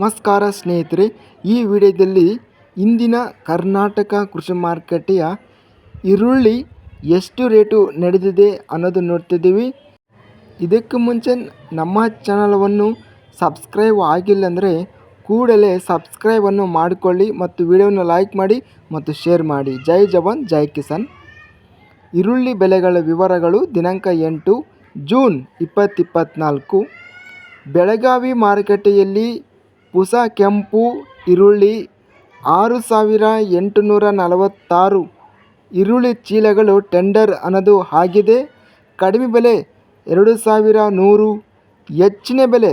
ನಮಸ್ಕಾರ ಸ್ನೇಹಿತರೆ, ಈ ವಿಡಿಯೋದಲ್ಲಿ ಇಂದಿನ ಕರ್ನಾಟಕ ಕೃಷಿ ಮಾರುಕಟ್ಟೆಯ ಈರುಳ್ಳಿ ಎಷ್ಟು ರೇಟು ನಡೆದಿದೆ ಅನ್ನೋದು ನೋಡ್ತಿದ್ದೀವಿ. ಇದಕ್ಕೆ ಮುಂಚೆ ನಮ್ಮ ಚಾನಲವನ್ನು ಸಬ್ಸ್ಕ್ರೈಬ್ ಆಗಿಲ್ಲ ಅಂದರೆ ಕೂಡಲೇ ಸಬ್ಸ್ಕ್ರೈಬನ್ನು ಮಾಡಿಕೊಳ್ಳಿ ಮತ್ತು ವಿಡಿಯೋವನ್ನು ಲೈಕ್ ಮಾಡಿ ಮತ್ತು ಶೇರ್ ಮಾಡಿ. ಜೈ ಜವಾನ್, ಜೈ ಕಿಸಾನ್. ಈರುಳ್ಳಿ ಬೆಲೆಗಳ ವಿವರಗಳು ದಿನಾಂಕ ಎಂಟು ಜೂನ್ ಇಪ್ಪತ್ತಿಪ್ಪತ್ನಾಲ್ಕು ಬೆಳಗಾವಿ ಮಾರುಕಟ್ಟೆಯಲ್ಲಿ ಪುಸ ಕೆಂಪು, ಈರುಳ್ಳಿ ಆರು ಸಾವಿರ ಎಂಟುನೂರ ನಲವತ್ತಾರು. ಈರುಳ್ಳಿ ಚೀಲಗಳು ಟೆಂಡರ್ ಅನ್ನೋದು ಆಗಿದೆ. ಕಡಿಮೆ ಬೆಲೆ ಎರಡು ಸಾವಿರ ನೂರು. ಹೆಚ್ಚಿನ ಬೆಲೆ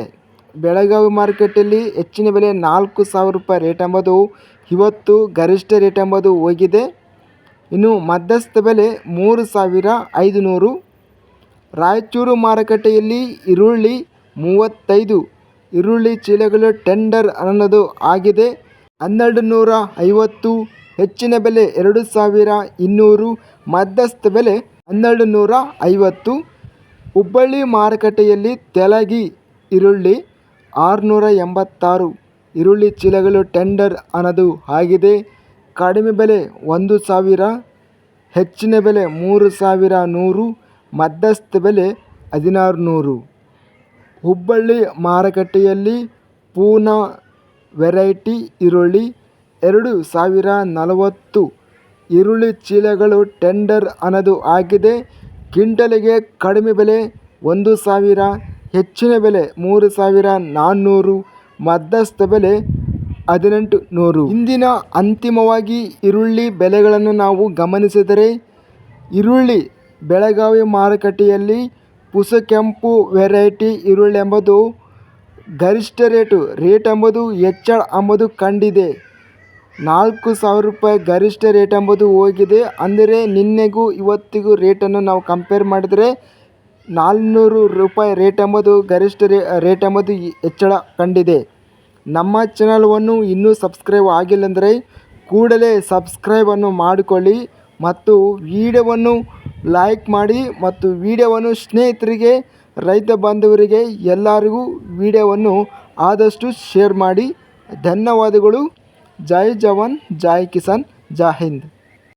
ಬೆಳಗಾವಿ ಮಾರ್ಕೆಟಲ್ಲಿ ಹೆಚ್ಚಿನ ಬೆಲೆ ನಾಲ್ಕು ಸಾವಿರ ರೂಪಾಯಿ ರೇಟ್ ಎಂಬುದು ಇವತ್ತು ಗರಿಷ್ಠ ರೇಟ್ ಎಂಬುದು ಹೋಗಿದೆ. ಇನ್ನು ಮಧ್ಯಸ್ಥ ಬೆಲೆ ಮೂರು ಸಾವಿರ ಐದುನೂರು. ರಾಯಚೂರು ಮಾರುಕಟ್ಟೆಯಲ್ಲಿ ಈರುಳ್ಳಿ ಮೂವತ್ತೈದು. ಈರುಳ್ಳಿ ಚೀಲಗಳು ಟೆಂಡರ್ ಅನ್ನೋದು ಆಗಿದೆ. ಹನ್ನೆರಡು ನೂರ ಐವತ್ತು ಹೆಚ್ಚಿನ ಬೆಲೆ ಎರಡು ಸಾವಿರ ಇನ್ನೂರು, ಮಧ್ಯಸ್ಥ ಬೆಲೆ ಹನ್ನೆರಡು ನೂರ ಐವತ್ತು ಹುಬ್ಬಳ್ಳಿ ಮಾರುಕಟ್ಟೆಯಲ್ಲಿ ತೆಲಗಿ ಈರುಳ್ಳಿ ಆರುನೂರ ಎಂಬತ್ತಾರು ಈರುಳ್ಳಿ ಚೀಲಗಳು ಟೆಂಡರ್ ಅನ್ನೋದು ಆಗಿದೆ. ಕಡಿಮೆ ಬೆಲೆ ಒಂದು ಸಾವಿರ, ಹೆಚ್ಚಿನ ಬೆಲೆ ಮೂರು ಸಾವಿರ ನೂರು, ಮಧ್ಯಸ್ಥ ಬೆಲೆ ಹದಿನಾರು ನೂರು ಹುಬ್ಬಳ್ಳಿ ಮಾರುಕಟ್ಟೆಯಲ್ಲಿ ಪೂನಾ ವೆರೈಟಿ ಈರುಳ್ಳಿ ಎರಡು ಸಾವಿರ ನಲವತ್ತು. ಈರುಳ್ಳಿ ಚೀಲಗಳು ಟೆಂಡರ್ ಅನ್ನೋದು ಆಗಿದೆ. ಕ್ವಿಂಟಲಿಗೆ ಕಡಿಮೆ ಬೆಲೆ ಒಂದು ಸಾವಿರ, ಹೆಚ್ಚಿನ ಬೆಲೆ ಮೂರು ಸಾವಿರ ನಾನ್ನೂರು, ಮಧ್ಯಸ್ಥ ಬೆಲೆ ಹದಿನೆಂಟು ನೂರು. ಇಂದಿನ ಅಂತಿಮವಾಗಿ ಈರುಳ್ಳಿ ಬೆಲೆಗಳನ್ನು ನಾವು ಗಮನಿಸಿದರೆ ಈರುಳ್ಳಿ ಬೆಳಗಾವಿ ಮಾರುಕಟ್ಟೆಯಲ್ಲಿ ಪುಸ ಕೆಂಪು ವೆರೈಟಿ ಈರುಳ್ಳಿ ಎಂಬುದು ಗರಿಷ್ಠ ರೇಟು, ರೇಟ್ ಎಂಬುದು ಹೆಚ್ಚಳ ಎಂಬುದು ಕಂಡಿದೆ. ನಾಲ್ಕು ಸಾವಿರ ರೂಪಾಯಿ ಗರಿಷ್ಠ ರೇಟ್ ಎಂಬುದು ಹೋಗಿದೆ. ಅಂದರೆ ನಿನ್ನೆಗೂ ಇವತ್ತಿಗೂ ರೇಟನ್ನು ನಾವು ಕಂಪೇರ್ ಮಾಡಿದರೆ ನಾಲ್ನೂರು ರೂಪಾಯಿ ರೇಟ್ ಎಂಬುದು ಗರಿಷ್ಠ ರೇ, ರೇಟ್ ಎಂಬುದು ಹೆಚ್ಚಳ ಕಂಡಿದೆ. ನಮ್ಮ ಚಾನಲ್ವನ್ನು ಇನ್ನೂ ಸಬ್ಸ್ಕ್ರೈಬ್ ಆಗಿಲ್ಲ ಅಂದರೆ ಕೂಡಲೇ ಸಬ್ಸ್ಕ್ರೈಬನ್ನು ಮಾಡಿಕೊಳ್ಳಿ ಮತ್ತು ವಿಡಿಯೋವನ್ನು ಲೈಕ್ ಮಾಡಿ ಮತ್ತು ವಿಡಿಯೋವನ್ನು ಸ್ನೇಹಿತರಿಗೆ, ರೈತ ಬಾಂಧವರಿಗೆ ಎಲ್ಲರಿಗೂ ವಿಡಿಯೋವನ್ನು ಆದಷ್ಟು ಶೇರ್ ಮಾಡಿ. ಧನ್ಯವಾದಗಳು. ಜೈ ಜವಾನ್, ಜೈ ಕಿಸಾನ್, ಜೈ ಹಿಂದ್.